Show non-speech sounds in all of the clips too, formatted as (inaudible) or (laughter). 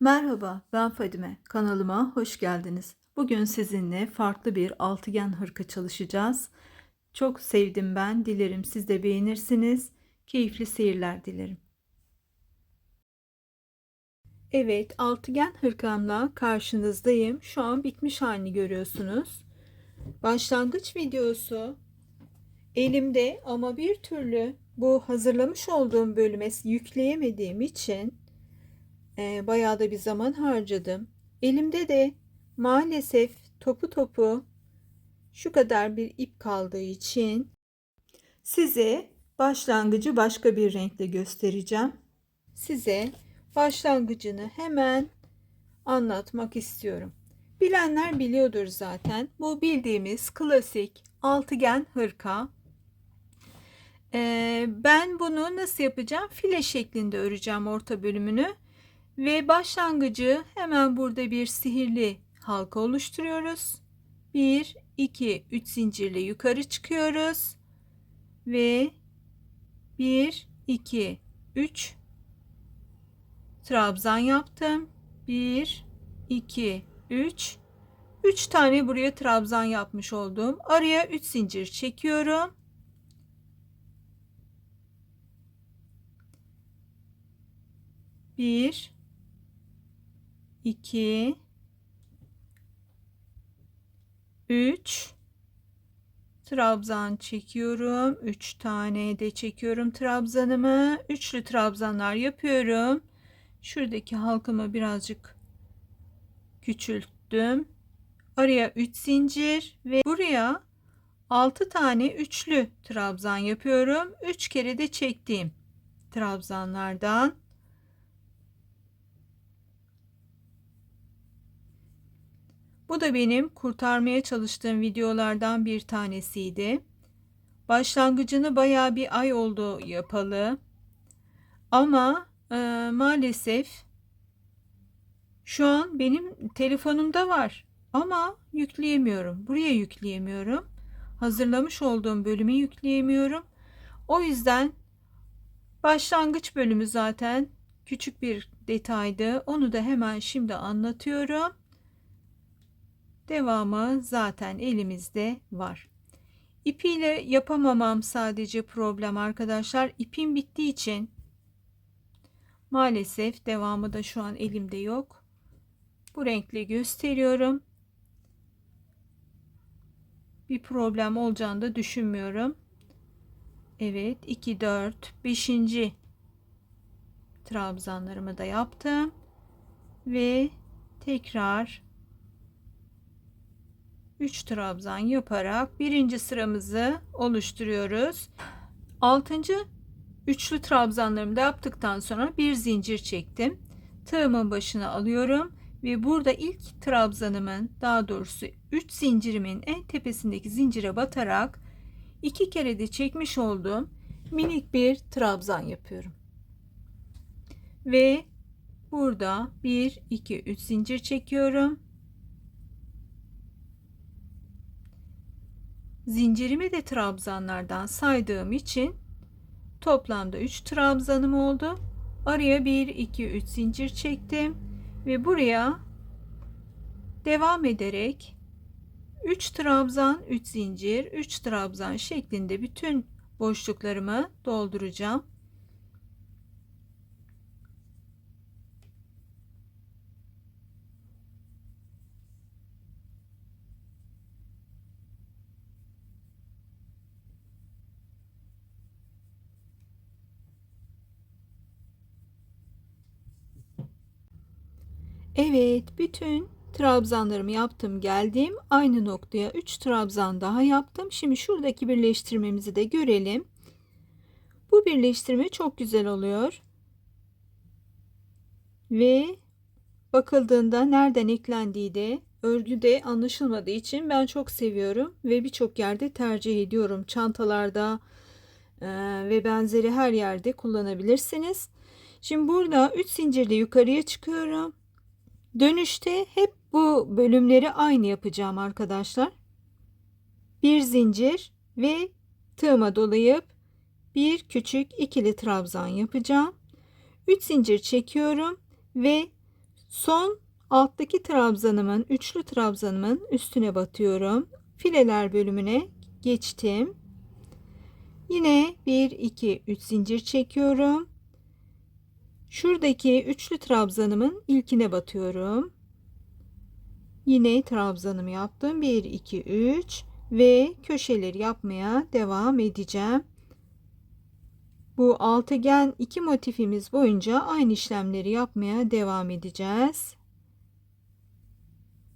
Merhaba, ben Fadime. Kanalıma hoş geldiniz. Bugün sizinle farklı bir altıgen hırka çalışacağız. Çok sevdim ben. Dilerim siz de beğenirsiniz. Keyifli seyirler dilerim. Evet, altıgen hırkamla karşınızdayım. Şu an bitmiş halini görüyorsunuz. Başlangıç videosu elimde ama bir türlü bu hazırlamış olduğum bölüme yükleyemediğim için e, bayağı da bir zaman harcadım. Elimde de maalesef topu topu şu kadar bir ip kaldığı için size başlangıcı başka bir renkle göstereceğim. Size başlangıcını hemen anlatmak istiyorum. Bilenler biliyordur zaten. Bu bildiğimiz klasik altıgen hırka. Ee, ben bunu nasıl yapacağım? File şeklinde öreceğim orta bölümünü. Ve başlangıcı hemen burada bir sihirli halka oluşturuyoruz. 1, 2, 3 zincirle yukarı çıkıyoruz. Ve 1, 2, 3 trabzan yaptım. 1, 2, 3 3 tane buraya trabzan yapmış oldum. Araya 3 zincir çekiyorum. Bir, 2 3 trabzan çekiyorum. 3 tane de çekiyorum trabzanımı. Üçlü trabzanlar yapıyorum. Şuradaki halkamı birazcık küçülttüm. Araya 3 zincir ve buraya 6 tane üçlü trabzan yapıyorum. 3 kere de çektiğim trabzanlardan Bu da benim kurtarmaya çalıştığım videolardan bir tanesiydi. Başlangıcını baya bir ay oldu yapalı. Ama e, maalesef şu an benim telefonumda var. Ama yükleyemiyorum. Buraya yükleyemiyorum. Hazırlamış olduğum bölümü yükleyemiyorum. O yüzden başlangıç bölümü zaten küçük bir detaydı. Onu da hemen şimdi anlatıyorum. Devamı zaten elimizde var. İpiyle yapamamam sadece problem arkadaşlar. İpim bittiği için maalesef devamı da şu an elimde yok. Bu renkle gösteriyorum. Bir problem olacağını da düşünmüyorum. Evet 2 4 5. trabzanlarımı da yaptım ve tekrar 3 trabzan yaparak birinci sıramızı oluşturuyoruz. 6. üçlü trabzanlarımı da yaptıktan sonra bir zincir çektim. Tığımın başına alıyorum ve burada ilk trabzanımın daha doğrusu 3 zincirimin en tepesindeki zincire batarak iki kere de çekmiş olduğum minik bir trabzan yapıyorum. Ve burada 1 2 3 zincir çekiyorum. Zincirimi de trabzanlardan saydığım için toplamda 3 trabzanım oldu. Araya 1 2 3 zincir çektim ve buraya devam ederek 3 trabzan 3 zincir 3 trabzan şeklinde bütün boşluklarımı dolduracağım. Evet, bütün trabzanlarımı yaptım, geldim. Aynı noktaya 3 trabzan daha yaptım. Şimdi şuradaki birleştirmemizi de görelim. Bu birleştirme çok güzel oluyor. Ve bakıldığında nereden eklendiği de örgüde anlaşılmadığı için ben çok seviyorum ve birçok yerde tercih ediyorum. Çantalarda e, ve benzeri her yerde kullanabilirsiniz. Şimdi burada 3 zincirle yukarıya çıkıyorum. Dönüşte hep bu bölümleri aynı yapacağım arkadaşlar. Bir zincir ve tığıma dolayıp bir küçük ikili trabzan yapacağım. 3 zincir çekiyorum ve Son alttaki trabzanımın, üçlü trabzanımın üstüne batıyorum. Fileler bölümüne geçtim. Yine 1 2 3 zincir çekiyorum. Şuradaki üçlü trabzanımın ilkine batıyorum. Yine trabzanımı yaptım. 1 2 3 ve köşeleri yapmaya devam edeceğim. Bu altıgen iki motifimiz boyunca aynı işlemleri yapmaya devam edeceğiz.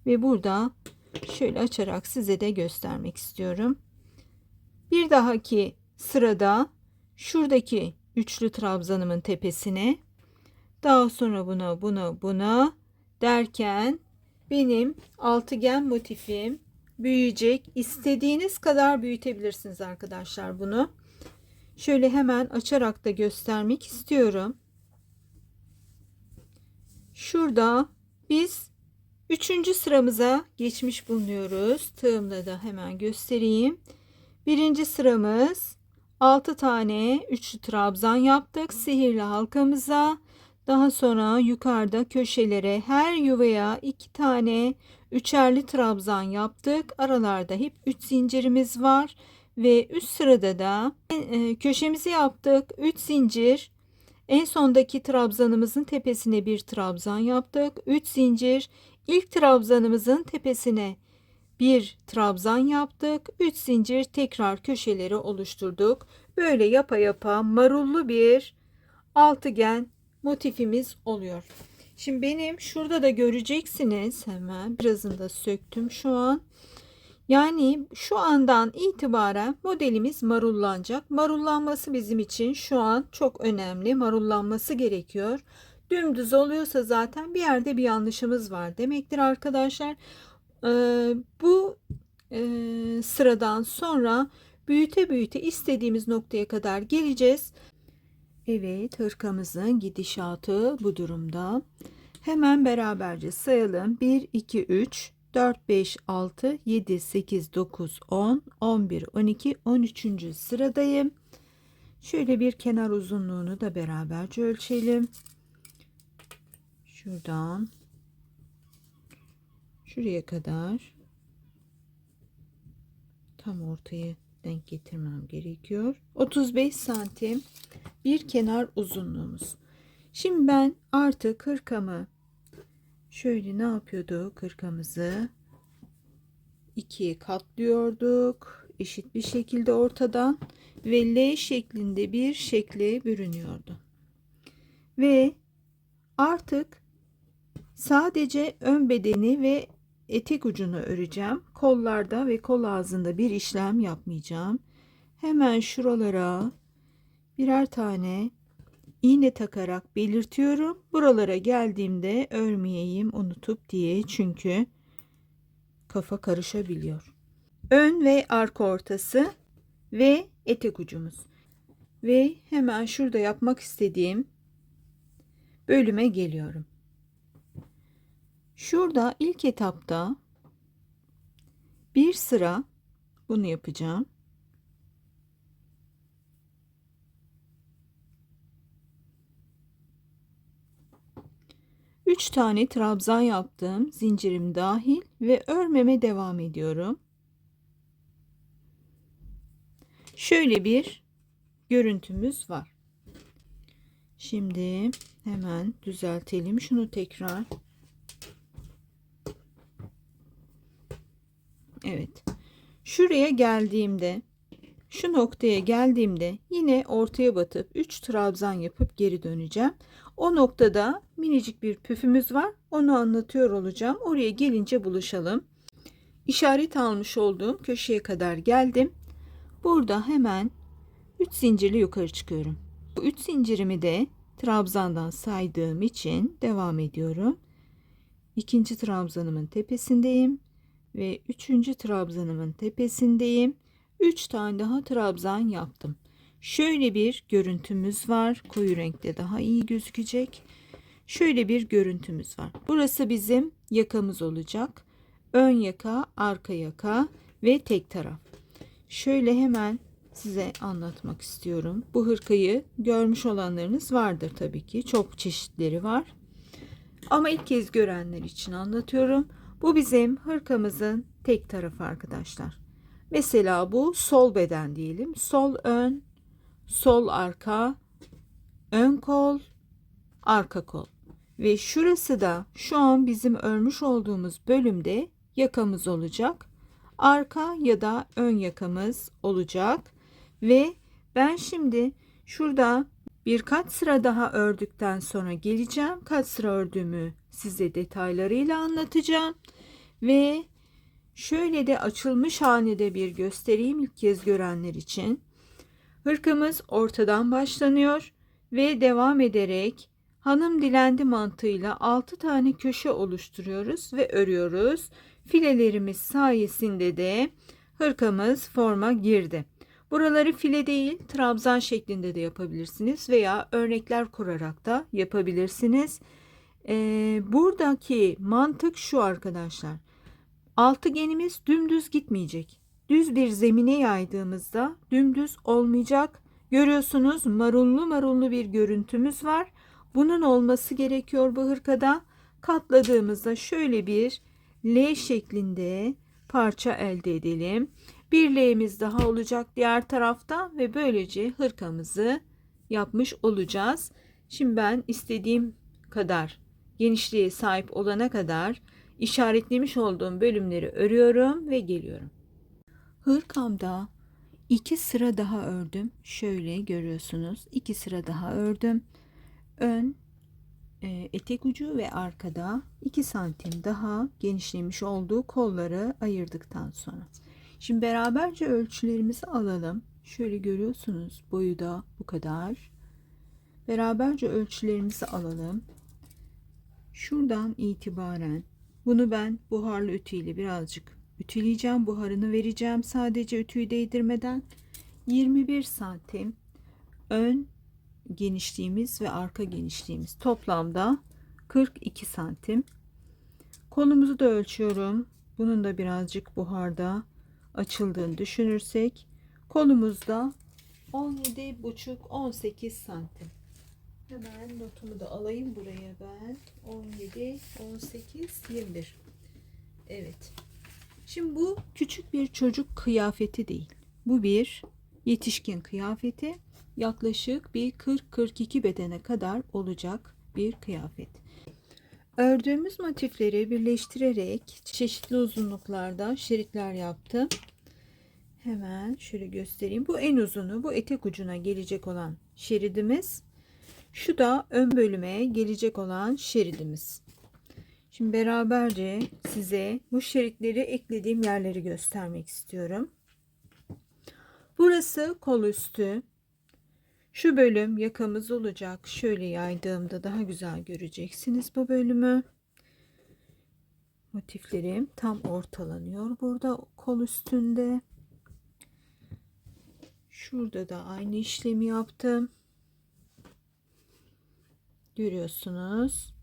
Ve burada şöyle açarak size de göstermek istiyorum. Bir dahaki sırada şuradaki üçlü trabzanımın tepesine daha sonra buna buna buna derken benim altıgen motifim büyüyecek. İstediğiniz kadar büyütebilirsiniz arkadaşlar bunu. Şöyle hemen açarak da göstermek istiyorum. Şurada biz üçüncü sıramıza geçmiş bulunuyoruz. Tığımla da hemen göstereyim. Birinci sıramız 6 tane üçlü trabzan yaptık sihirli halkamıza. Daha sonra yukarıda köşelere her yuvaya iki tane üçerli trabzan yaptık. Aralarda hep 3 zincirimiz var ve üst sırada da e, köşemizi yaptık. 3 zincir. En sondaki trabzanımızın tepesine bir trabzan yaptık. 3 zincir. İlk trabzanımızın tepesine bir trabzan yaptık. 3 zincir tekrar köşeleri oluşturduk. Böyle yapa yapa marullu bir altıgen motifimiz oluyor. Şimdi benim şurada da göreceksiniz hemen birazını da söktüm şu an. Yani şu andan itibaren modelimiz marullanacak. Marullanması bizim için şu an çok önemli. Marullanması gerekiyor. Dümdüz oluyorsa zaten bir yerde bir yanlışımız var demektir arkadaşlar. Ee, bu e, sıradan sonra büyüte büyüte istediğimiz noktaya kadar geleceğiz. Evet hırkamızın gidişatı bu durumda. Hemen beraberce sayalım. 1, 2, 3, 4, 5, 6, 7, 8, 9, 10, 11, 12, 13. sıradayım. Şöyle bir kenar uzunluğunu da beraberce ölçelim. Şuradan şuraya kadar tam ortaya denk getirmem gerekiyor. 35 santim bir kenar uzunluğumuz. Şimdi ben artık hırkamı şöyle ne yapıyordu hırkamızı ikiye katlıyorduk eşit bir şekilde ortadan ve L şeklinde bir şekle bürünüyordu. Ve artık sadece ön bedeni ve etek ucunu öreceğim. Kollarda ve kol ağzında bir işlem yapmayacağım. Hemen şuralara birer tane iğne takarak belirtiyorum. Buralara geldiğimde örmeyeyim unutup diye çünkü kafa karışabiliyor. Ön ve arka ortası ve etek ucumuz. Ve hemen şurada yapmak istediğim bölüme geliyorum. Şurada ilk etapta bir sıra bunu yapacağım. Üç tane trabzan yaptım. Zincirim dahil ve örmeme devam ediyorum. Şöyle bir görüntümüz var. Şimdi hemen düzeltelim. Şunu tekrar Evet. Şuraya geldiğimde şu noktaya geldiğimde yine ortaya batıp 3 trabzan yapıp geri döneceğim. O noktada minicik bir püfümüz var. Onu anlatıyor olacağım. Oraya gelince buluşalım. İşaret almış olduğum köşeye kadar geldim. Burada hemen 3 zincirli yukarı çıkıyorum. Bu 3 zincirimi de trabzandan saydığım için devam ediyorum. İkinci trabzanımın tepesindeyim ve üçüncü trabzanımın tepesindeyim. Üç tane daha trabzan yaptım. Şöyle bir görüntümüz var. Koyu renkte daha iyi gözükecek. Şöyle bir görüntümüz var. Burası bizim yakamız olacak. Ön yaka, arka yaka ve tek taraf. Şöyle hemen size anlatmak istiyorum. Bu hırkayı görmüş olanlarınız vardır tabii ki. Çok çeşitleri var. Ama ilk kez görenler için anlatıyorum. Bu bizim hırkamızın tek tarafı arkadaşlar. Mesela bu sol beden diyelim. Sol ön, sol arka, ön kol, arka kol. Ve şurası da şu an bizim örmüş olduğumuz bölümde yakamız olacak. Arka ya da ön yakamız olacak. Ve ben şimdi şurada birkaç sıra daha ördükten sonra geleceğim. Kaç sıra ördüğümü size detaylarıyla anlatacağım. Ve şöyle de açılmış halini de bir göstereyim ilk kez görenler için. Hırkamız ortadan başlanıyor ve devam ederek hanım dilendi mantığıyla 6 tane köşe oluşturuyoruz ve örüyoruz. Filelerimiz sayesinde de hırkamız forma girdi. Buraları file değil trabzan şeklinde de yapabilirsiniz veya örnekler kurarak da yapabilirsiniz. Ee, buradaki mantık şu arkadaşlar. Altıgenimiz dümdüz gitmeyecek. Düz bir zemine yaydığımızda dümdüz olmayacak. Görüyorsunuz marullu marullu bir görüntümüz var. Bunun olması gerekiyor bu hırkada. Katladığımızda şöyle bir L şeklinde parça elde edelim. Bir L'miz daha olacak diğer tarafta ve böylece hırkamızı yapmış olacağız. Şimdi ben istediğim kadar genişliğe sahip olana kadar işaretlemiş olduğum bölümleri örüyorum ve geliyorum. Hırkamda iki sıra daha ördüm. Şöyle görüyorsunuz. iki sıra daha ördüm. Ön e, etek ucu ve arkada 2 santim daha genişlemiş olduğu kolları ayırdıktan sonra. Şimdi beraberce ölçülerimizi alalım. Şöyle görüyorsunuz boyu da bu kadar. Beraberce ölçülerimizi alalım. Şuradan itibaren bunu ben buharlı ütüyle birazcık ütüleyeceğim. Buharını vereceğim sadece ütüyü değdirmeden. 21 santim ön genişliğimiz ve arka genişliğimiz toplamda 42 santim. Kolumuzu da ölçüyorum. Bunun da birazcık buharda açıldığını düşünürsek kolumuzda 17,5-18 santim. Hemen notumu da alayım buraya ben. 17, 18, 21. Evet. Şimdi bu küçük bir çocuk kıyafeti değil. Bu bir yetişkin kıyafeti. Yaklaşık bir 40-42 bedene kadar olacak bir kıyafet. Ördüğümüz motifleri birleştirerek çeşitli uzunluklarda şeritler yaptım. Hemen şöyle göstereyim. Bu en uzunu, bu etek ucuna gelecek olan şeridimiz. Şu da ön bölüme gelecek olan şeridimiz. Şimdi beraberce size bu şeritleri eklediğim yerleri göstermek istiyorum. Burası kol üstü. Şu bölüm yakamız olacak. Şöyle yaydığımda daha güzel göreceksiniz bu bölümü. Motiflerim tam ortalanıyor burada kol üstünde. Şurada da aynı işlemi yaptım. Görüyorsunuz.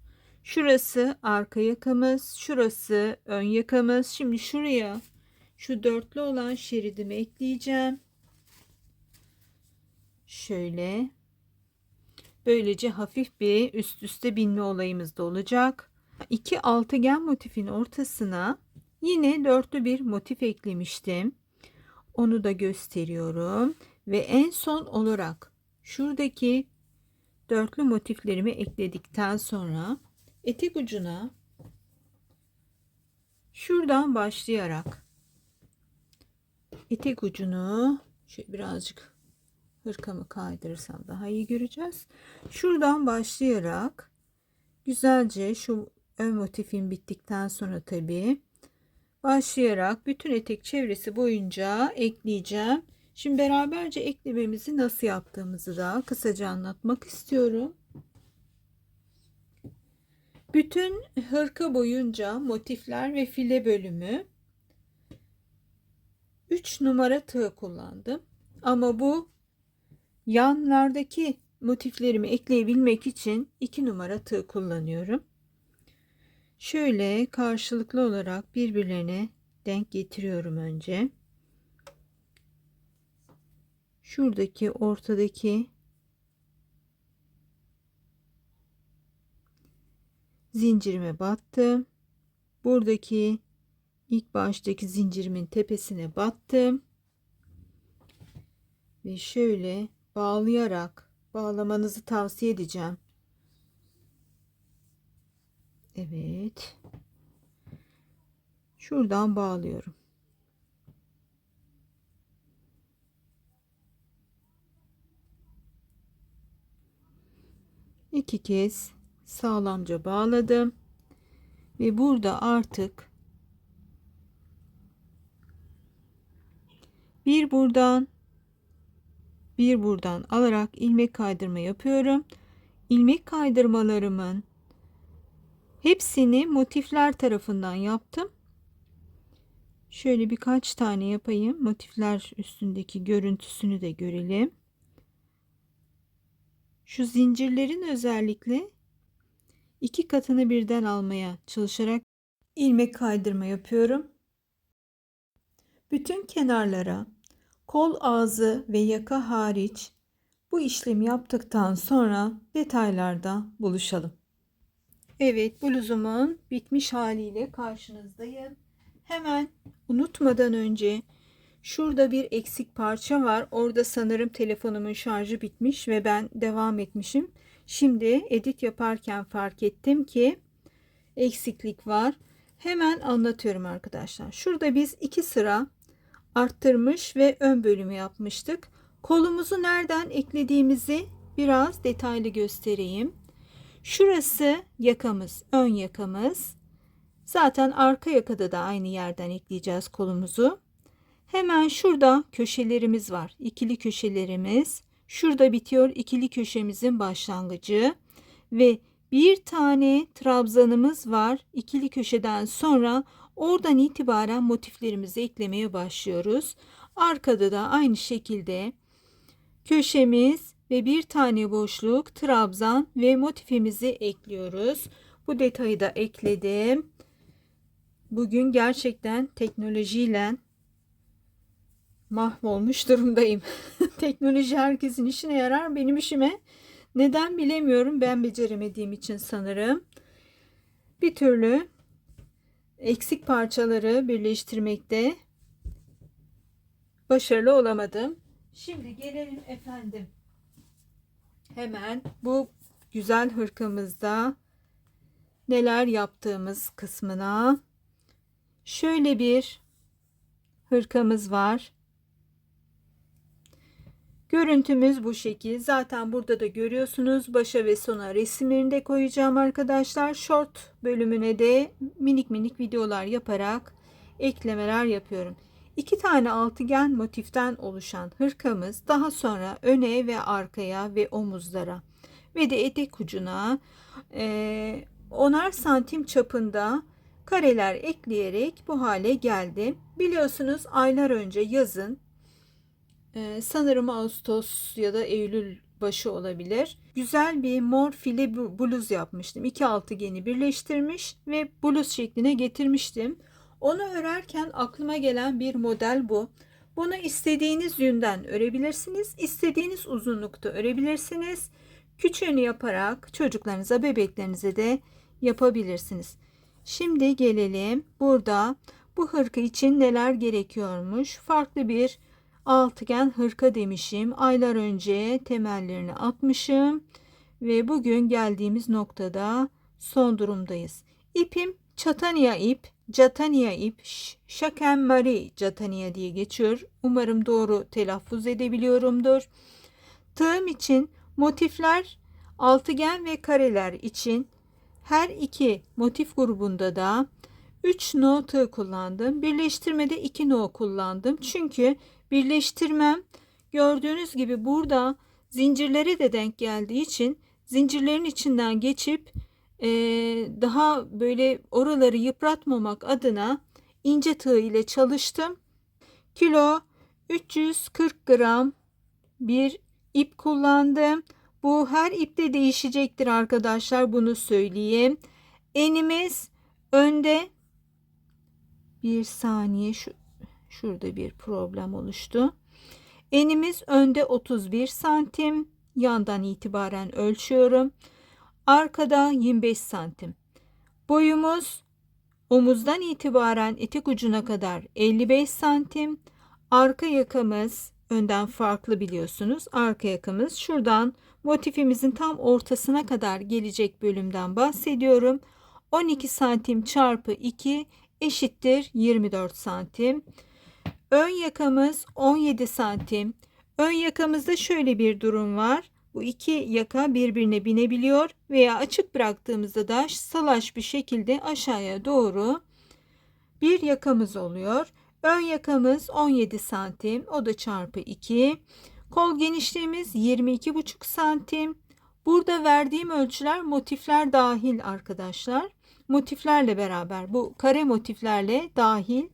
Şurası arka yakamız, şurası ön yakamız. Şimdi şuraya şu dörtlü olan şeridimi ekleyeceğim. Şöyle. Böylece hafif bir üst üste binme olayımız da olacak. İki altıgen motifin ortasına yine dörtlü bir motif eklemiştim. Onu da gösteriyorum. Ve en son olarak şuradaki dörtlü motiflerimi ekledikten sonra etek ucuna şuradan başlayarak etek ucunu şöyle birazcık hırkamı kaydırırsam daha iyi göreceğiz. Şuradan başlayarak güzelce şu ön motifim bittikten sonra tabi başlayarak bütün etek çevresi boyunca ekleyeceğim. Şimdi beraberce eklememizi nasıl yaptığımızı da kısaca anlatmak istiyorum. Bütün hırka boyunca motifler ve file bölümü 3 numara tığ kullandım. Ama bu yanlardaki motiflerimi ekleyebilmek için 2 numara tığ kullanıyorum. Şöyle karşılıklı olarak birbirlerine denk getiriyorum önce. Şuradaki ortadaki zincirime battım. Buradaki ilk baştaki zincirimin tepesine battım. Ve şöyle bağlayarak bağlamanızı tavsiye edeceğim. Evet. Şuradan bağlıyorum. İki kez sağlamca bağladım ve burada artık bir buradan bir buradan alarak ilmek kaydırma yapıyorum. İlmek kaydırmalarımın hepsini motifler tarafından yaptım. Şöyle birkaç tane yapayım. Motifler üstündeki görüntüsünü de görelim. Şu zincirlerin özellikle iki katını birden almaya çalışarak ilmek kaydırma yapıyorum. Bütün kenarlara kol ağzı ve yaka hariç bu işlemi yaptıktan sonra detaylarda buluşalım. Evet bluzumun bitmiş haliyle karşınızdayım. Hemen unutmadan önce şurada bir eksik parça var. Orada sanırım telefonumun şarjı bitmiş ve ben devam etmişim. Şimdi edit yaparken fark ettim ki eksiklik var. Hemen anlatıyorum arkadaşlar. Şurada biz iki sıra arttırmış ve ön bölümü yapmıştık. Kolumuzu nereden eklediğimizi biraz detaylı göstereyim. Şurası yakamız, ön yakamız. Zaten arka yakada da aynı yerden ekleyeceğiz kolumuzu. Hemen şurada köşelerimiz var. İkili köşelerimiz. Şurada bitiyor ikili köşemizin başlangıcı ve bir tane trabzanımız var. İkili köşeden sonra oradan itibaren motiflerimizi eklemeye başlıyoruz. Arkada da aynı şekilde köşemiz ve bir tane boşluk trabzan ve motifimizi ekliyoruz. Bu detayı da ekledim. Bugün gerçekten teknolojiyle mahvolmuş durumdayım. (laughs) Teknoloji herkesin işine yarar. Benim işime neden bilemiyorum. Ben beceremediğim için sanırım. Bir türlü eksik parçaları birleştirmekte başarılı olamadım. Şimdi gelelim efendim. Hemen bu güzel hırkamızda neler yaptığımız kısmına şöyle bir hırkamız var. Görüntümüz bu şekil. Zaten burada da görüyorsunuz. Başa ve sona resimlerini de koyacağım arkadaşlar. Short bölümüne de minik minik videolar yaparak eklemeler yapıyorum. İki tane altıgen motiften oluşan hırkamız daha sonra öne ve arkaya ve omuzlara ve de etek ucuna e, onar santim çapında kareler ekleyerek bu hale geldi. Biliyorsunuz aylar önce yazın ee, sanırım Ağustos ya da Eylül başı olabilir. Güzel bir mor file bluz yapmıştım. İki altıgeni birleştirmiş ve bluz şekline getirmiştim. Onu örerken aklıma gelen bir model bu. Bunu istediğiniz yünden örebilirsiniz. istediğiniz uzunlukta örebilirsiniz. Küçüğünü yaparak çocuklarınıza, bebeklerinize de yapabilirsiniz. Şimdi gelelim burada bu hırka için neler gerekiyormuş. Farklı bir altıgen hırka demişim. Aylar önce temellerini atmışım ve bugün geldiğimiz noktada son durumdayız. İpim çatania ip, catania ip, şaken mari catania diye geçiyor. Umarım doğru telaffuz edebiliyorumdur. Tığım için motifler altıgen ve kareler için her iki motif grubunda da 3 no tığ kullandım. Birleştirmede 2 no kullandım. Çünkü birleştirmem gördüğünüz gibi burada zincirlere de denk geldiği için zincirlerin içinden geçip e, daha böyle oraları yıpratmamak adına ince tığ ile çalıştım. Kilo 340 gram bir ip kullandım. Bu her ipte değişecektir arkadaşlar bunu söyleyeyim. Enimiz önde bir saniye şu Şurada bir problem oluştu. Enimiz önde 31 santim. Yandan itibaren ölçüyorum. Arkada 25 santim. Boyumuz omuzdan itibaren etek ucuna kadar 55 santim. Arka yakamız önden farklı biliyorsunuz. Arka yakamız şuradan motifimizin tam ortasına kadar gelecek bölümden bahsediyorum. 12 santim çarpı 2 eşittir 24 santim. Ön yakamız 17 santim. Ön yakamızda şöyle bir durum var. Bu iki yaka birbirine binebiliyor veya açık bıraktığımızda da salaş bir şekilde aşağıya doğru bir yakamız oluyor. Ön yakamız 17 santim. O da çarpı 2. Kol genişliğimiz 22,5 santim. Burada verdiğim ölçüler motifler dahil arkadaşlar. Motiflerle beraber bu kare motiflerle dahil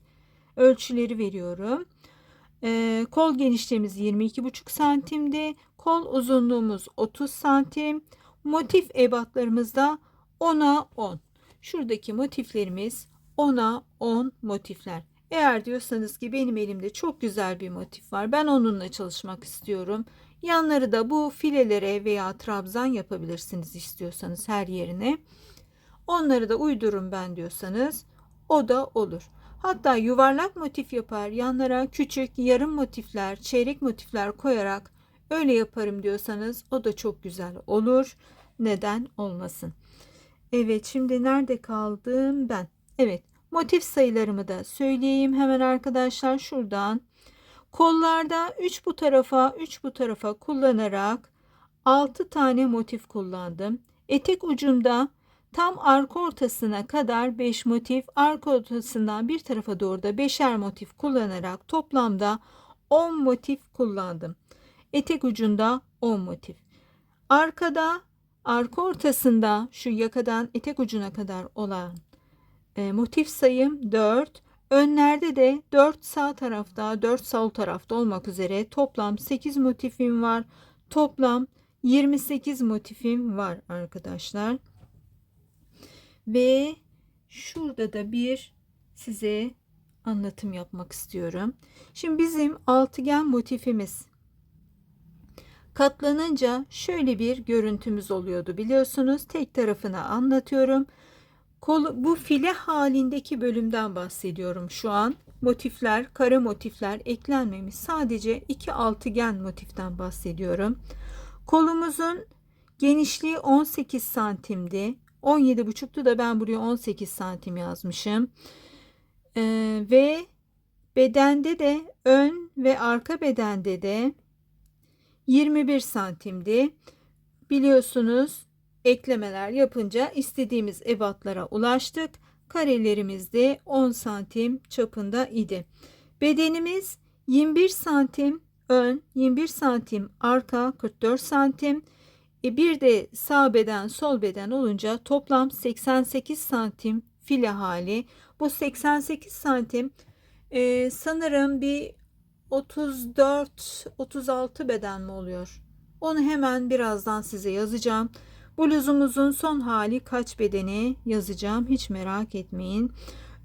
ölçüleri veriyorum. Ee, kol genişliğimiz 22,5 santimdi. Kol uzunluğumuz 30 santim. Motif ebatlarımızda 10'a 10. Şuradaki motiflerimiz 10'a 10 motifler. Eğer diyorsanız ki benim elimde çok güzel bir motif var. Ben onunla çalışmak istiyorum. Yanları da bu filelere veya trabzan yapabilirsiniz istiyorsanız her yerine. Onları da uydurun ben diyorsanız o da olur. Hatta yuvarlak motif yapar yanlara küçük yarım motifler, çeyrek motifler koyarak öyle yaparım diyorsanız o da çok güzel olur. Neden olmasın? Evet şimdi nerede kaldım ben? Evet motif sayılarımı da söyleyeyim hemen arkadaşlar şuradan. Kollarda 3 bu tarafa 3 bu tarafa kullanarak 6 tane motif kullandım. Etek ucumda Tam arka ortasına kadar 5 motif, arka ortasından bir tarafa doğru da 5'er motif kullanarak toplamda 10 motif kullandım. Etek ucunda 10 motif. Arkada, arka ortasında şu yakadan etek ucuna kadar olan e, motif sayım 4. Önlerde de 4 sağ tarafta, 4 sol tarafta olmak üzere toplam 8 motifim var. Toplam 28 motifim var arkadaşlar. Ve şurada da bir size anlatım yapmak istiyorum. Şimdi bizim altıgen motifimiz katlanınca şöyle bir görüntümüz oluyordu biliyorsunuz. Tek tarafını anlatıyorum. Kol, bu file halindeki bölümden bahsediyorum şu an. Motifler, kare motifler eklenmemiş. Sadece iki altıgen motiften bahsediyorum. Kolumuzun genişliği 18 santimdi. 17,5'tu da ben buraya 18 santim yazmışım. Ee, ve bedende de ön ve arka bedende de 21 santimdi. Biliyorsunuz eklemeler yapınca istediğimiz ebatlara ulaştık. Karelerimiz de 10 santim çapında idi. Bedenimiz 21 santim ön, 21 santim arka, 44 santim. E bir de sağ beden sol beden olunca toplam 88 santim file hali. Bu 88 santim e, sanırım bir 34-36 beden mi oluyor? Onu hemen birazdan size yazacağım. Bluzumuzun son hali kaç bedeni yazacağım. Hiç merak etmeyin.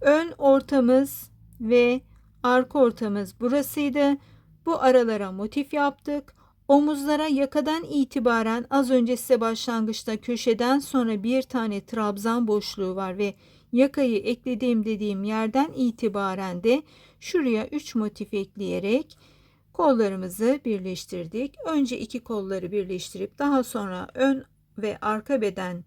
Ön ortamız ve arka ortamız burasıydı. Bu aralara motif yaptık. Omuzlara yakadan itibaren az önce size başlangıçta köşeden sonra bir tane trabzan boşluğu var ve yakayı eklediğim dediğim yerden itibaren de şuraya 3 motif ekleyerek kollarımızı birleştirdik. Önce iki kolları birleştirip daha sonra ön ve arka beden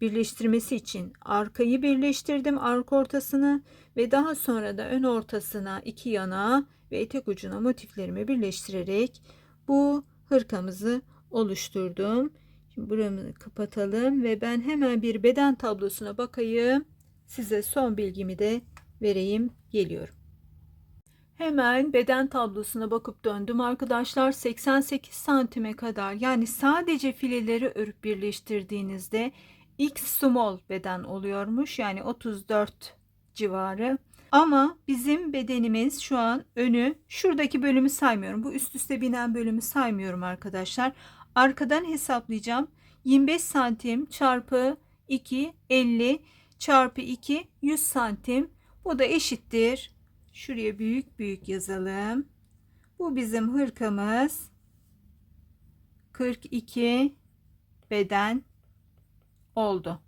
birleştirmesi için arkayı birleştirdim arka ortasını ve daha sonra da ön ortasına iki yana ve etek ucuna motiflerimi birleştirerek bu hırkamızı oluşturdum. Şimdi buramı kapatalım ve ben hemen bir beden tablosuna bakayım. Size son bilgimi de vereyim. Geliyorum. Hemen beden tablosuna bakıp döndüm arkadaşlar 88 santime kadar yani sadece fileleri örüp birleştirdiğinizde X small beden oluyormuş yani 34 civarı ama bizim bedenimiz şu an önü şuradaki bölümü saymıyorum. Bu üst üste binen bölümü saymıyorum arkadaşlar. Arkadan hesaplayacağım. 25 santim çarpı 2 50 çarpı 2 100 santim. Bu da eşittir. Şuraya büyük büyük yazalım. Bu bizim hırkamız. 42 beden oldu.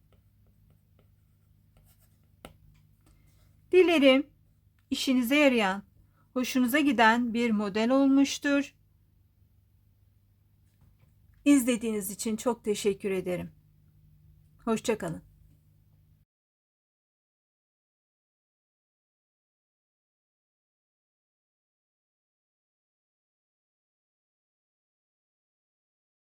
Dilerim işinize yarayan, hoşunuza giden bir model olmuştur. İzlediğiniz için çok teşekkür ederim. Hoşçakalın.